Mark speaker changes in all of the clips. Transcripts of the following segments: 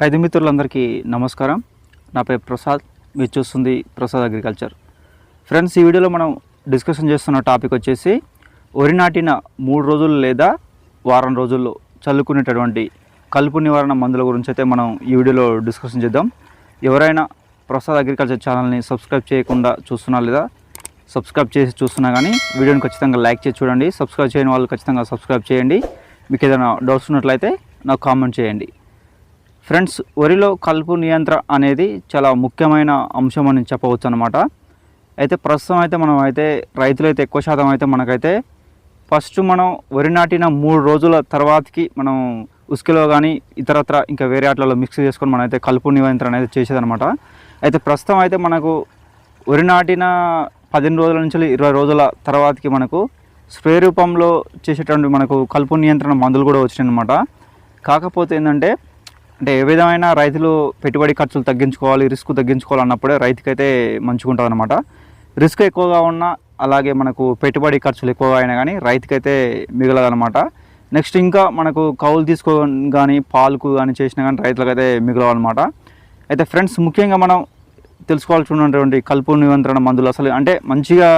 Speaker 1: రైతు మిత్రులందరికీ నమస్కారం. నా పేరు ప్రసాద్. మీరు చూస్తుంది ప్రసాద్ అగ్రికల్చర్. ఫ్రెండ్స్ ఈ వీడియోలో మనం డిస్కషన్ చేస్తున్న టాపిక్ వచ్చేసి వరి నాటిన మూడు రోజులు లేదా వారం రోజుల్లో చల్లుకునేటటువంటి కలుపు నివారణ మందుల గురించి అయితే మనం ఈ వీడియోలో డిస్కషన్ చేద్దాం. ఎవరైనా ప్రసాద్ అగ్రికల్చర్ ఛానల్ని సబ్స్క్రైబ్ చేయకుండా చూస్తున్నా లేదా సబ్స్క్రైబ్ చేసి చూస్తున్నా కానీ వీడియోని ఖచ్చితంగా లైక్ చేసి చూడండి. సబ్స్క్రైబ్ చేయని వాళ్ళు ఖచ్చితంగా సబ్స్క్రైబ్ చేయండి. మీకు ఏదైనా డౌట్స్ ఉన్నట్లయితే నాకు కామెంట్ చేయండి. ఫ్రెండ్స్ వరిలో కలుపు నియంత్రణ అనేది చాలా ముఖ్యమైన అంశం అని చెప్పవచ్చు అనమాట అయితే ప్రస్తుతం అయితే మనం అయితే రైతులైతే ఎక్కువ శాతం అయితే మనకైతే ఫస్ట్ మనం వరి నాటిన మూడు రోజుల తర్వాతకి మనం ఉసుకలో కానీ ఇతరత్ర ఇంకా వేరే ఆటలలో మిక్స్ చేసుకొని మనం అయితే కలుపు నియంత్రణ అనేది చేసేదనమాట అయితే ప్రస్తుతం అయితే మనకు వరి నాటిన పదిహేను రోజుల నుంచి ఇరవై రోజుల తర్వాతకి మనకు స్ప్రే రూపంలో చేసేటువంటి మనకు కలుపు నియంత్రణ మందులు కూడా వచ్చినాయి అనమాట కాకపోతే ఏంటంటే అంటే ఏ విధమైన రైతులు పెట్టుబడి ఖర్చులు తగ్గించుకోవాలి రిస్క్ తగ్గించుకోవాలి అన్నప్పుడే రైతుకైతే మంచిగా ఉంటుంది అనమాట రిస్క్ ఎక్కువగా ఉన్నా అలాగే మనకు పెట్టుబడి ఖర్చులు ఎక్కువగా అయినా కానీ రైతుకైతే మిగలదనమాట నెక్స్ట్ ఇంకా మనకు కౌలు తీసుకో కానీ పాలకు కానీ చేసినా కానీ రైతులకైతే మిగలవన్నమాట. అయితే ఫ్రెండ్స్ ముఖ్యంగా మనం తెలుసుకోవాల్సి ఉన్నటువంటి కలుపు నియంత్రణ మందులు అసలు అంటే మంచిగా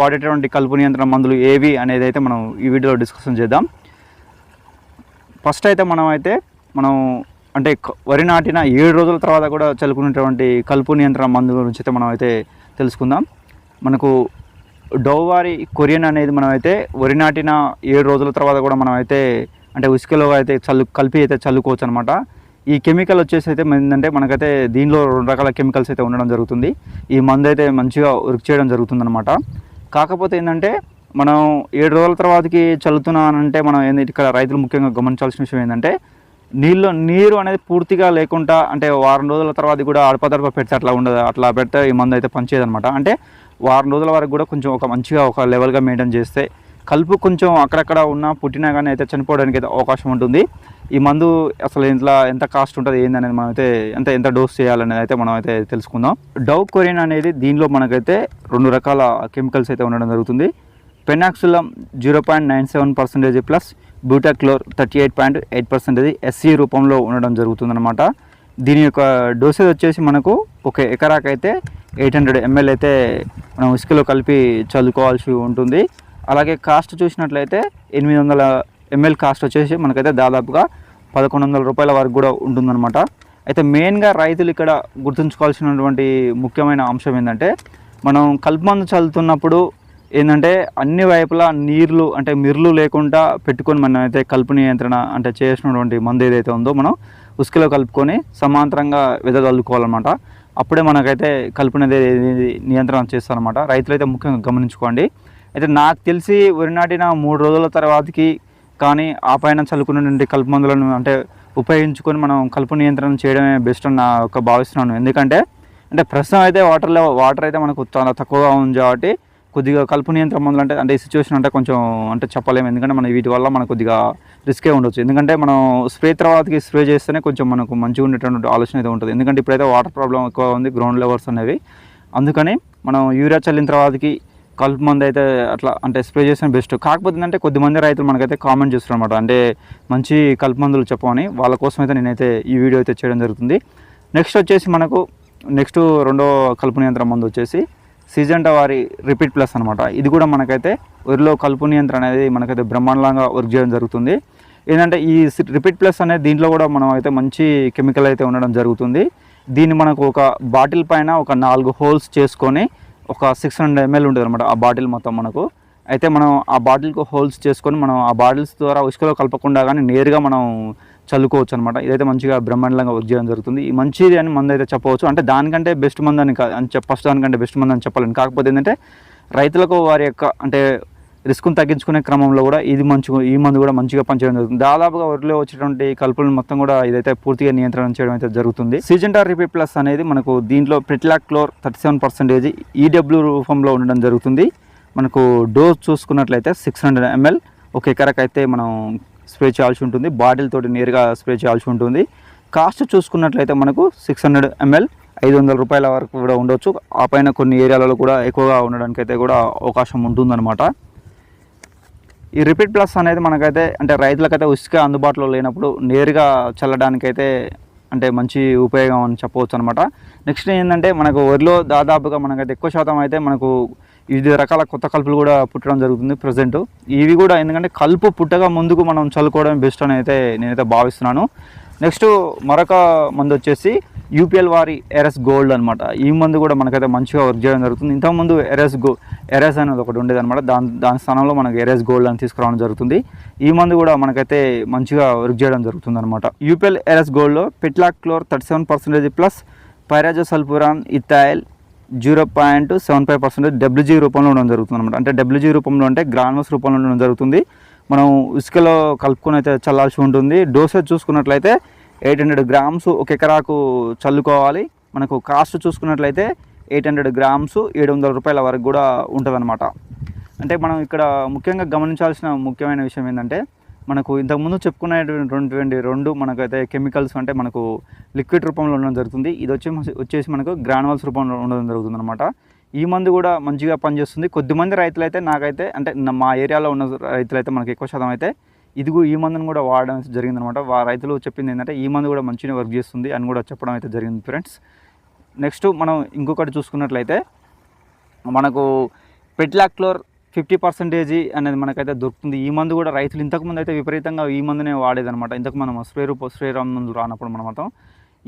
Speaker 1: వాడేటటువంటి కలుపు నియంత్రణ మందులు ఏవి అనేది అయితే మనం ఈ వీడియోలో డిస్కషన్ చేద్దాం. ఫస్ట్ అయితే మనం అయితే మనం అంటే వరి నాటిన ఏడు రోజుల తర్వాత కూడా చల్లుకునేటువంటి కలుపు నియంత్రణ మందు గురించి అయితే మనం అయితే తెలుసుకుందాం. మనకు డోవారి కొరియన్ అనేది మనం అయితే వరి నాటిన ఏడు రోజుల తర్వాత కూడా మనం అయితే అంటే ఉసుకలో అయితే చల్లు కలిపి అయితే చల్లుకోవచ్చు అనమాట ఈ కెమికల్ వచ్చేసి అయితే ఏంటంటే మనకైతే దీనిలో రెండు రకాల కెమికల్స్ అయితే ఉండడం జరుగుతుంది. ఈ మందు అయితే మంచిగా వర్క్ చేయడం జరుగుతుంది అనమాట కాకపోతే ఏంటంటే మనం ఏడు రోజుల తర్వాతకి చల్లుతున్నానంటే మనం ఏంది ఇక్కడ రైతులు ముఖ్యంగా గమనించాల్సిన విషయం ఏంటంటే నీళ్ళు నీరు అనేది పూర్తిగా లేకుండా అంటే వారం రోజుల తర్వాత కూడా అడపదడప పెడితే అట్లా ఉండదు. అట్లా పెడితే ఈ మందు అయితే పనిచేయదనమాట అంటే వారం రోజుల వరకు కూడా కొంచెం ఒక మంచిగా ఒక లెవెల్గా మెయింటైన్ చేస్తే కలుపు కొంచెం అక్కడక్కడ ఉన్నా పుట్టినా కానీ అయితే చనిపోవడానికి అయితే అవకాశం ఉంటుంది. ఈ మందు అసలు ఇంట్లో ఎంత కాస్ట్ ఉంటుంది ఏందనేది మనం అయితే ఎంత ఎంత డోస్ చేయాలనేది అయితే మనం అయితే తెలుసుకుందాం. డవ్ కొరియన్ అనేది దీనిలో మనకైతే రెండు రకాల కెమికల్స్ అయితే ఉండడం జరుగుతుంది. Penoxsulam zero point nine seven percentage plus butachlor thirty eight point eight percentage SC రూపంలో ఉండడం జరుగుతుందన్నమాట. దీని యొక్క డోసేజ్ వచ్చేసి మనకు ఒక ఎకరాకైతే ఎయిట్ హండ్రెడ్ ఎంఎల్ అయితే మనం ఇసుకలో కలిపి చల్లుకోవాల్సి ఉంటుంది. అలాగే కాస్ట్ చూసినట్లయితే ఎనిమిది వందల ఎంఎల్ కాస్ట్ వచ్చేసి మనకైతే దాదాపుగా పదకొండు వందల రూపాయల వరకు కూడా ఉంటుందన్నమాట. అయితే మెయిన్గా రైతులు ఇక్కడ గుర్తుంచుకోవాల్సినటువంటి ముఖ్యమైన అంశం ఏంటంటే మనం కలుపు మందు చల్లుతున్నప్పుడు ఏంటంటే అన్ని వైపులా నీర్లు అంటే మిర్లు లేకుండా పెట్టుకొని మనం అయితే కలుపు నియంత్రణ అంటే చేసినటువంటి మందు ఏదైతే ఉందో మనం ఉసుకలో కలుపుకొని సమాంతరంగా వెదజల్లుకోవాలన్నమాట. అప్పుడే మనకైతే కలుపు నియంత్రణ చేస్తారనమాట రైతులు అయితే ముఖ్యంగా గమనించుకోండి. అయితే నాకు తెలిసి వరి నాటిన మూడు రోజుల తర్వాతకి కానీ ఆ పైన చల్లుకున్నటువంటి కలుపు మందులను అంటే ఉపయోగించుకొని మనం కలుపు నియంత్రణ చేయడమే బెస్ట్ అని నా యొక్క భావిస్తున్నాను. ఎందుకంటే అంటే ప్రస్తుతం అయితే వాటర్లో వాటర్ అయితే మనకు చాలా తక్కువగా ఉంది కాబట్టి కొద్దిగా కలుపు నియంత్రణ మందులు అంటే అంటే ఈ సిచ్యువేషన్ అంటే కొంచెం అంటే చెప్పలేము. ఎందుకంటే మన వీటి వల్ల మనకు కొద్దిగా రిస్కే ఉండొచ్చు. ఎందుకంటే మనం స్ప్రే తర్వాతకి స్ప్రే చేస్తేనే కొంచెం మనకు మంచిగా ఉండేటువంటి ఆలోచన అయితే ఉంటుంది. ఎందుకంటే ఇప్పుడైతే వాటర్ ప్రాబ్లం ఎక్కువ ఉంది గ్రౌండ్ లెవెల్స్ అనేవి. అందుకని మనం యూరియా చల్లిన తర్వాతకి కలుపు మందు అయితే అట్లా అంటే స్ప్రే చేసిన బెస్ట్ కాకపోతే ఏంటంటే కొద్దిమంది రైతులు మనకైతే కామెంట్ చేస్తారు అనమాట అంటే మంచి కలుపు మందులు చెప్పమని వాళ్ళ కోసం అయితే నేనైతే ఈ వీడియో అయితే చేయడం జరుగుతుంది. నెక్స్ట్ వచ్చేసి మనకు నెక్స్ట్ రెండో కలుపు నియంత్రణ మందు వచ్చేసి సీజంటా వారి రిపీట్ ప్లస్ అనమాట ఇది కూడా మనకైతే వరిలో కలుపు నియంత్రణ అనేది మనకైతే బ్రహ్మాండంగా వర్క్ చేయడం జరుగుతుంది. ఏంటంటే ఈ రిపీట్ ప్లస్ అనేది దీంట్లో కూడా మనం అయితే మంచి కెమికల్ అయితే ఉండడం జరుగుతుంది. దీన్ని మనకు ఒక బాటిల్ పైన ఒక నాలుగు హోల్స్ చేసుకొని ఒక సిక్స్ హండ్రెడ్ ఎంఎల్ ఉంటుంది అనమాట ఆ బాటిల్ మొత్తం మనకు. అయితే మనం ఆ బాటిల్కు హోల్స్ చేసుకొని మనం ఆ బాటిల్స్ ద్వారా ఉసుకలో కలపకుండా కానీ నేరుగా మనం చల్లుకోవచ్చు అనమాట ఇదైతే మంచిగా బ్రహ్మాండంగా వర్క్ చేయడం జరుగుతుంది. ఈ మంచిది అని మందు అయితే చెప్పవచ్చు. అంటే దానికంటే బెస్ట్ మందు అని అని ఫస్ట్ దానికంటే బెస్ట్ మందు అని చెప్పాలని. కాకపోతే ఏంటంటే రైతులకు వారి యొక్క అంటే రిస్క్ను తగ్గించుకునే క్రమంలో కూడా ఇది మంచిగా ఈ మందు కూడా మంచిగా పనిచేయడం జరుగుతుంది. దాదాపుగా వరిలో వచ్చేటువంటి కలుపులను మొత్తం కూడా ఇదైతే పూర్తిగా నియంత్రణ చేయడం అయితే జరుగుతుంది. సీజెంటార్ రిపీ ప్లస్ అనేది మనకు దీంట్లో pretilachlor thirty seven percentage EW రూపంలో ఉండడం జరుగుతుంది. మనకు డోస్ చూసుకున్నట్లయితే సిక్స్ హండ్రెడ్ ఎంఎల్ ఒక ఎకరకైతే మనం స్ప్రే చేయాల్సి ఉంటుంది. బాటిల్ తోటి నేరుగా స్ప్రే చేయాల్సి ఉంటుంది. కాస్ట్ చూసుకున్నట్లయితే మనకు సిక్స్ హండ్రెడ్ ఎంఎల్ ఐదు వందల రూపాయల వరకు కూడా ఉండొచ్చు. ఆ పైన కొన్ని ఏరియాలలో కూడా ఎక్కువగా ఉండడానికి అయితే కూడా అవకాశం ఉంటుందన్నమాట. ఈ రిపీట్ ప్లస్ అనేది మనకైతే అంటే రైతులకైతే ఉసుక అందుబాటులో లేనప్పుడు నేరుగా చల్లడానికైతే అంటే మంచి ఉపయోగం అని చెప్పవచ్చు అనమాట నెక్స్ట్ ఏంటంటే మనకు వరిలో దాదాపుగా మనకైతే ఎక్కువ శాతం అయితే మనకు వివిధ రకాల కొత్త కలుపులు కూడా పుట్టడం జరుగుతుంది ప్రజెంట్ ఇవి కూడా ఎందుకంటే కలుపు పుట్టగా ముందుకు మనం చల్లుకోవడం బెస్ట్ అని అయితే నేనైతే భావిస్తున్నాను. నెక్స్ట్ మరొక మందు వచ్చేసి యూపీఎల్ వారి ఎరస్ గోల్డ్ అనమాట ఈ మందు కూడా మనకైతే మంచిగా వర్క్ చేయడం జరుగుతుంది. ఇంతకుముందు ఎరస్ గో ఎరస్ అనేది ఒకటి ఉండేది అనమాట దాని దాని స్థానంలో మనకు ఎరస్ గోల్డ్ అని తీసుకురావడం జరుగుతుంది. ఈ మందు కూడా మనకైతే మంచిగా వర్క్ చేయడం జరుగుతుంది అనమాట యూపీఎల్ ఎరస్ గోల్డ్లో pretilachlor thirty seven percentage plus pyrazosulfuron ethyl zero point seven five percentage WG రూపంలో ఉండడం జరుగుతుంది అనమాట అంటే డబ్ల్యూజీ రూపంలో అంటే గ్రానుల్స్ రూపంలో ఉండడం జరుగుతుంది. మనం ఇసుకలో కలుపుకొని అయితే చల్లాల్సి ఉంటుంది. డోసేజ్ చూసుకున్నట్లయితే ఎయిట్ హండ్రెడ్ గ్రామ్స్ ఒక ఎకరాకు చల్లుకోవాలి. మనకు కాస్ట్ చూసుకున్నట్లయితే ఎయిట్ హండ్రెడ్ గ్రామ్స్ ఏడు వందల రూపాయల వరకు కూడా ఉంటుందన్నమాట. అంటే మనం ఇక్కడ ముఖ్యంగా గమనించాల్సిన ముఖ్యమైన విషయం ఏంటంటే మనకు ఇంతకుముందు చెప్పుకునేటువంటి రెండు మనకైతే కెమికల్స్ అంటే మనకు లిక్విడ్ రూపంలో ఉండడం జరుగుతుంది. ఇది వచ్చి వచ్చేసి మనకు గ్రానువల్స్ రూపంలో ఉండడం జరుగుతుంది అనమాట ఈ మందు కూడా మంచిగా పనిచేస్తుంది. కొద్దిమంది రైతులు అయితే నాకైతే అంటే మా ఏరియాలో ఉన్న రైతులు అయితే మనకి ఎక్కువ శాతం అయితే ఇదిగో ఈ మందును కూడా వాడడం జరిగిందనమాట వా రైతులు చెప్పింది ఏంటంటే ఈ మందు కూడా మంచిగా వర్క్ చేస్తుంది అని కూడా చెప్పడం అయితే జరిగింది ఫ్రెండ్స్. నెక్స్ట్ మనం ఇంకొకటి చూసుకున్నట్లయితే మనకు పెట్లాక్లోర్ ఫిఫ్టీ పర్సెంటేజీ అనేది మనకైతే దొరుకుతుంది. ఈ మందు కూడా రైతులు ఇంతకుముందు అయితే విపరీతంగా ఈ మందునే వాడేదనమాట ఇంతకు మనం స్ప్రే రూప స్ప్రే మందులు రానప్పుడు మనం మొత్తం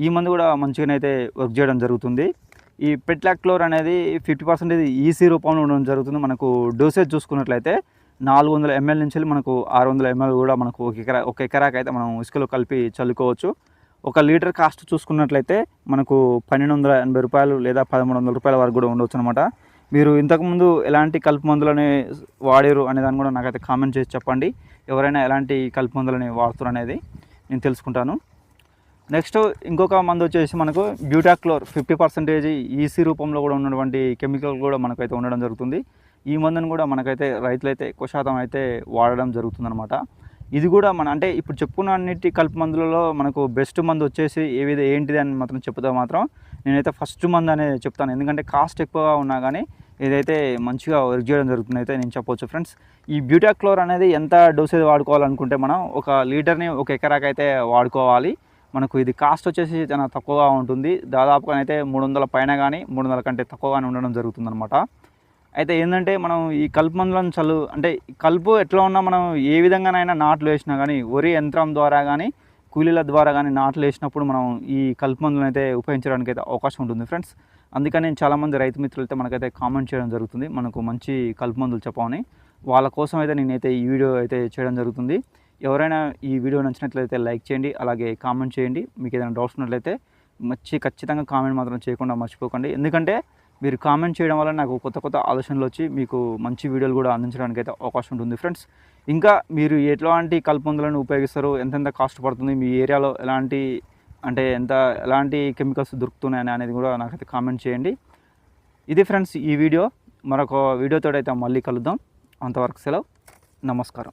Speaker 1: ఈ మందు కూడా మంచిగానైతే వర్క్ చేయడం జరుగుతుంది. ఈ పెట్లాక్లోర్ అనేది ఫిఫ్టీ పర్సెంటేజ్ ఈసీ రూపంలో ఉండడం జరుగుతుంది. మనకు డోసేజ్ చూసుకున్నట్లయితే నాలుగు వందల ఎంఎల్ నుంచి మనకు ఆరు వందల ఎంఎల్ కూడా మనకు ఒక ఎకరా ఒక ఎకరాకి అయితే మనం ఇసుకలో కలిపి చల్లుకోవచ్చు. ఒక లీటర్ కాస్ట్ చూసుకున్నట్లయితే మనకు పన్నెండు వందల ఎనభై రూపాయలు లేదా పదమూడు వందల రూపాయల వరకు కూడా ఉండవచ్చు అనమాట మీరు ఇంతకుముందు ఎలాంటి కలుపు మందులని వాడారు అనే దాన్ని కూడా నాకైతే కామెంట్ చేసి చెప్పండి. ఎవరైనా ఎలాంటి కలుపు మందులని వాడుతారు అనేది నేను తెలుసుకుంటాను. నెక్స్ట్ ఇంకొక మందు వచ్చేసి మనకు బ్యూటాక్లోర్ ఫిఫ్టీ పర్సెంటేజ్ ఈసీ రూపంలో కూడా ఉన్నటువంటి కెమికల్ కూడా మనకైతే ఉండడం జరుగుతుంది. ఈ మందును కూడా మనకైతే రైతులైతే ఎక్కువ శాతం అయితే వాడడం జరుగుతుందన్నమాట. ఇది కూడా మన అంటే ఇప్పుడు చెప్పుకున్న అన్నిటి కలుపు మందులలో మనకు బెస్ట్ మందు వచ్చేసి ఏ ఏంటిది అని మాత్రం చెప్తే మాత్రం నేనైతే ఫస్ట్ మందు అనేది చెప్తాను. ఎందుకంటే కాస్ట్ ఎక్కువగా ఉన్నా కానీ ఇదైతే మంచిగా వర్క్ చేయడం జరుగుతుంది అయితే నేను చెప్పొచ్చు ఫ్రెండ్స్ ఈ బ్యూటాక్లోర్ అనేది ఎంత డోసేజ్ వాడుకోవాలనుకుంటే మనం ఒక లీటర్ని ఒక ఎకరాకి అయితే వాడుకోవాలి. మనకు ఇది కాస్ట్ వచ్చేసి చాలా తక్కువగా ఉంటుంది. దాదాపుగా అయితే మూడు వందల పైన కానీ మూడు వందల కంటే తక్కువగానే ఉండడం జరుగుతుందన్నమాట. అయితే ఏంటంటే మనం ఈ కలుపు మందులను చల్లు అంటే కలుపు ఎట్లా ఉన్నా మనం ఏ విధంగానైనా నాట్లు వేసినా కానీ వరి యంత్రం ద్వారా కానీ కూలీల ద్వారా కానీ నాట్లు వేసినప్పుడు మనం ఈ కలుపు మందులను అయితే ఉపయోగించడానికి అయితే అవకాశం ఉంటుంది ఫ్రెండ్స్. అందుకని నేను చాలామంది రైతు మిత్రులు అయితే మనకైతే కామెంట్ చేయడం జరుగుతుంది. మనకు మంచి కలుపు మందులు చెప్పమని. వాళ్ళ కోసం అయితే నేనైతే ఈ వీడియో అయితే చేయడం జరుగుతుంది. ఎవరైనా ఈ వీడియో నచ్చినట్లయితే లైక్ చేయండి అలాగే కామెంట్ చేయండి. మీకు ఏదైనా డౌట్స్ ఉన్నట్లయితే మంచి ఖచ్చితంగా కామెంట్ మాత్రం చేయకుండా మర్చిపోకండి. ఎందుకంటే మీరు కామెంట్ చేయడం వల్ల నాకు కొత్త కొత్త ఆలోచనలు వచ్చి మీకు మంచి వీడియోలు కూడా అందించడానికి అయితే అవకాశం ఉంటుంది ఫ్రెండ్స్ ఇంకా మీరు ఎట్లాంటి కలుపు ఉపయోగిస్తారు ఎంతెంత కాస్ట్ పడుతుంది మీ ఏరియాలో ఎలాంటి అంటే ఎంత ఎలాంటి కెమికల్స్ దొరుకుతున్నాయని అనేది కూడా నాకైతే కామెంట్ చేయండి. ఇది ఫ్రెండ్స్ ఈ వీడియో. మరొక వీడియోతో అయితే మళ్ళీ కలుద్దాం. అంతవరకు సెలవు. నమస్కారం.